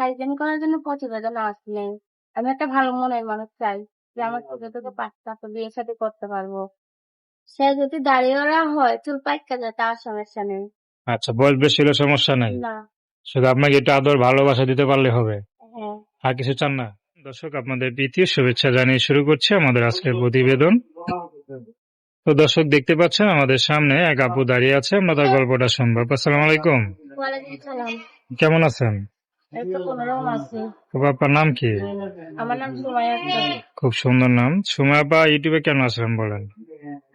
ফাইজলামি করার জন্য প্রতিবেদন আসলে আমি একটা ভালো মনের মানুষ চাই যে আমার ছোট ছোট বাচ্চা তো বিয়ে শাদী করতে পারব। সে যদি দাঁড়িয়েরা হয় চুল পাইকা যায় তার সমস্যা নেই। আচ্ছা বয়স বেশি হলে সমস্যা নাই? না। শুধু আপনাকে একটু আদর ভালোবাসা দিতে পারলে হবে? হ্যাঁ। আর কিছু চান না? দর্শক আপনাদের প্রীতি শুভেচ্ছা জানিয়ে শুরু করছি আমাদের আজকের প্রতিবেদন। তো দর্শক দেখতে পাচ্ছেন আমাদের সামনে এক আপু দাঁড়িয়ে আছে। আমরা তার গল্পটা শুনব। আসসালামু আলাইকুম। কেমন আছেন? এই তো কোনোরকম আছে? তবে আপনার নাম কি? আমার নাম সুমাইয়া খুব সুন্দর নাম। ইউটিউবে কেন আসলেন বলেন?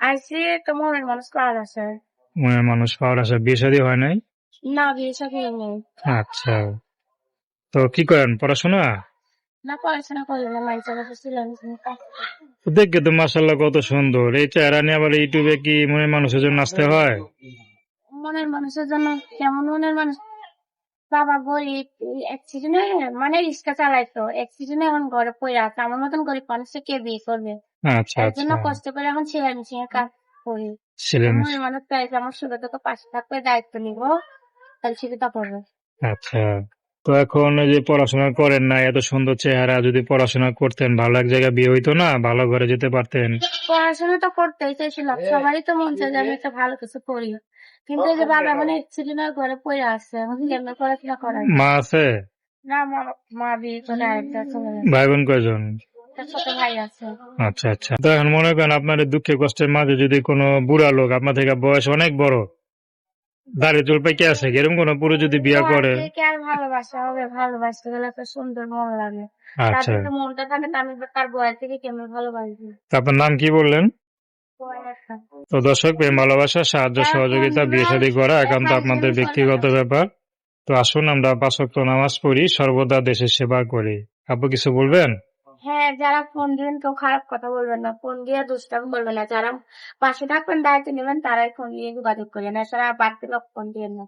আইসি তো মনের মানুষ কার আছে। মনের মানুষ পাওয়ার আশা বিয়ে শাদী হয় নাই? না বিয়ে শাদী নেই। আচ্ছা। তো কি করেন পড়াশোনা? না পড়াশোনা করি না মাইসের ছিলাম দেখে তো মাসাল্লাহ কত সুন্দর। এই চেহারা নিয়ে আবার ইউটিউবে কি মনের মানুষের জন্য আসতে হয়? মনের মানুষের জন্য কেমন মনের মানুষ? বাবা গরিব হয়ে মানে রিক্সা চালাইতো অ্যাক্সিডেন্ট এখন ঘরে পড়ে আছে আমার মতন গরিব মানুষকে কে বিয়ে করবে? আচ্ছা তার জন্য আচ্ছা। কষ্ট করে এখন ছেলে মিশিং এর কাজ করি। মানুষ চাইছে আমার সুযোগ তোকে পাশে থাকবে দায়িত্ব নিবো তাহলে সেটা পড়বে আচ্ছা। তো এখন যে পড়াশোনা করেন না এত সুন্দর চেহারা যদি পড়াশোনা করতেন ভালো এক জায়গায় বিয়ে হইতো না? ভালো ঘরে যেতে পারতেন? পড়াশোনা তো করতেই চাইছিলাম। সবারই তো মন চাই যে আমি একটা ভালো কিছু করি। কিন্তু এই যে বাবা মানে অ্যাক্সিডেন্টের ঘরে পড়ে আছে এখন কেমন পড়াশোনা করাই মা আছে? না মা মা বিয়ে করে আরেকটা চলে ভাই বোন কয়জন? তার ছোট ভাই আছে। আচ্ছা আচ্ছা। তো এখন মনে করেন আপনার দুঃখে কষ্টের মাঝে যদি কোনো বুড়া লোক আপনার থেকে বয়স অনেক বড় দাঁড়িয়ে চুল পাইকে আছে? এরকম কোন পুরো যদি বিয়ে করে? আর ভালোবাসা হবে ভালোবাসতে গেলে একটা সুন্দর মন লাগে। আচ্ছা। মনটা থাকে আমি তার থেকে কেমন ভালোবাসবো। তো আপনার নাম কি বললেন? তো দর্শক প্রেম ভালোবাসা সাহায্য সহযোগিতা বিয়ে শাদী করা একান্ত আপনাদের ব্যক্তিগত ব্যাপার। তো আসুন আমরা পাঁচক্ত নামাজ পড়ি সর্বদা দেশের সেবা করি। আপু কিছু বলবেন? হ্যাঁ যারা ফোন দিবেন কেউ খারাপ কথা বলবেন না। ফোন দিয়ে দুষ্টামি বলবেন না। যারা পাশে থাকবেন, দায়িত্ব নেবেন, তারাই ফোন দিয়ে যোগাযোগ করেন এছাড়া বাড়তি লোক ফোন দিবেন না।